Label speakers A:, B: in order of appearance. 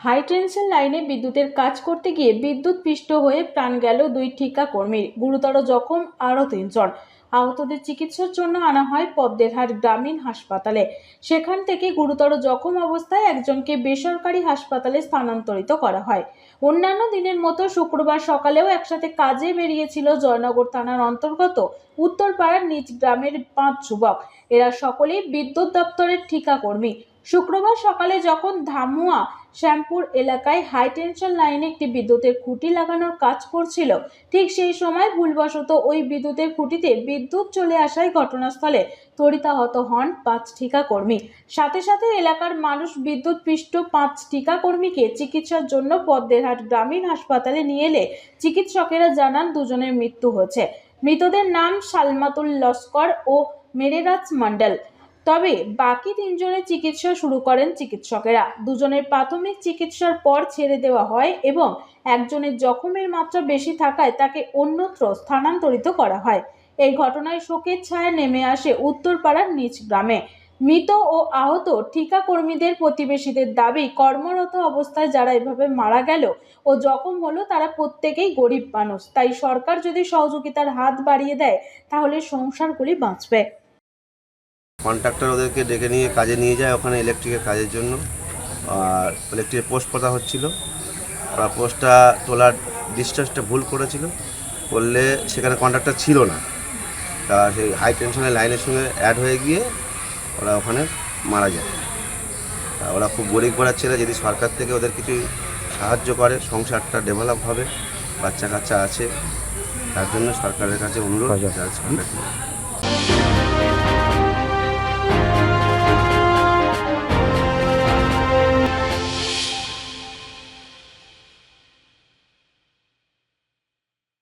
A: High tension লাইনে বিদ্যুতের কাজ করতে গিয়ে বিদ্যুৎ পিষ্ট হয়ে প্রাণ গেল দুই ঠিকা কর্মীর। গুরুতর জখম, আরও তিনজন। আহতদের চিকিৎসার জন্য আনা হয় পদ্মেরহাট গ্রামীণ হাসপাতালে। সেখান থেকে গুরুতর জখম অবস্থায় একজনকে বেসরকারি হাসপাতালে স্থানান্তরিত করা হয়। অন্যান্য দিনের মতো শুক্রবার সকালেও একসাথে কাজে বেরিয়েছিল জয়নগর থানার অন্তর্গত উত্তরপাড়ার নিজ গ্রামের পাঁচ যুবক। এরা সকলেই বিদ্যুৎ দপ্তরের ঠিকা কর্মী। শুক্রবার সকালে যখন ধামুয়া শ্যামপুর এলাকায় হাই টেনশন লাইনে একটি বিদ্যুতের খুঁটি লাগানোর কাজ করছিল, ঠিক সেই সময় ভুলবশত ওই বিদ্যুতের খুঁটিতে বিদ্যুৎ চলে আসায় ঘটনাস্থলে তড়িতাহত হন পাঁচ ঠিকা কর্মী সাথে সাথে এলাকার মানুষ বিদ্যুৎ পৃষ্ঠ পাঁচ টিকা কর্মীকে চিকিৎসার জন্য পদ্মেরহাট গ্রামীণ হাসপাতালে নিয়ে এলে চিকিৎসকেরা জানান দুজনের মৃত্যু হয়েছে। মৃতদের নাম সালমাতুল লস্কর ও মেরেরাজ মণ্ডল। তবে বাকি তিনজনের চিকিৎসা শুরু করেন চিকিৎসকেরা। দুজনের প্রাথমিক চিকিৎসার পর ছেড়ে দেওয়া হয় এবং একজনের জখমের মাত্রা বেশি থাকায় তাকে অন্যত্র স্থানান্তরিত করা হয়। এই ঘটনায় শোকের ছায়া নেমে আসে উত্তরপাড়ার নিজ গ্রামে। মৃত ও আহত ঠিকা কর্মীদের প্রতিবেশীদের দাবি, কর্মরত অবস্থায় যারা এভাবে মারা গেল ও জখম হলো তারা প্রত্যেকেই গরিব মানুষ। তাই সরকার যদি সহযোগিতার হাত বাড়িয়ে দেয়, তাহলে সংসারগুলি বাঁচবে।
B: কন্ট্রাক্টর ওদেরকে ডেকে নিয়ে কাজে নিয়ে যায় ওখানে ইলেকট্রিকের কাজের জন্য। আর ইলেকট্রিকের পোস্ট পোতা হচ্ছিল। ওরা পোস্টটা তোলার ডিসটেন্সটা ভুল করেছিল। করলে সেখানে কন্ট্রাক্টর ছিল না। তা সেই হাই টেনশনের লাইনের সঙ্গে অ্যাড হয়ে গিয়ে ওরা ওখানে মারা যায়। তা ওরা খুব গরিব করার ছেলে যদি সরকার থেকে ওদের কিছু সাহায্য করে সংসারটা ডেভেলপ হবে বাচ্চা কাচ্চা আছে তার জন্য সরকারের কাছে অনুরোধ সরকার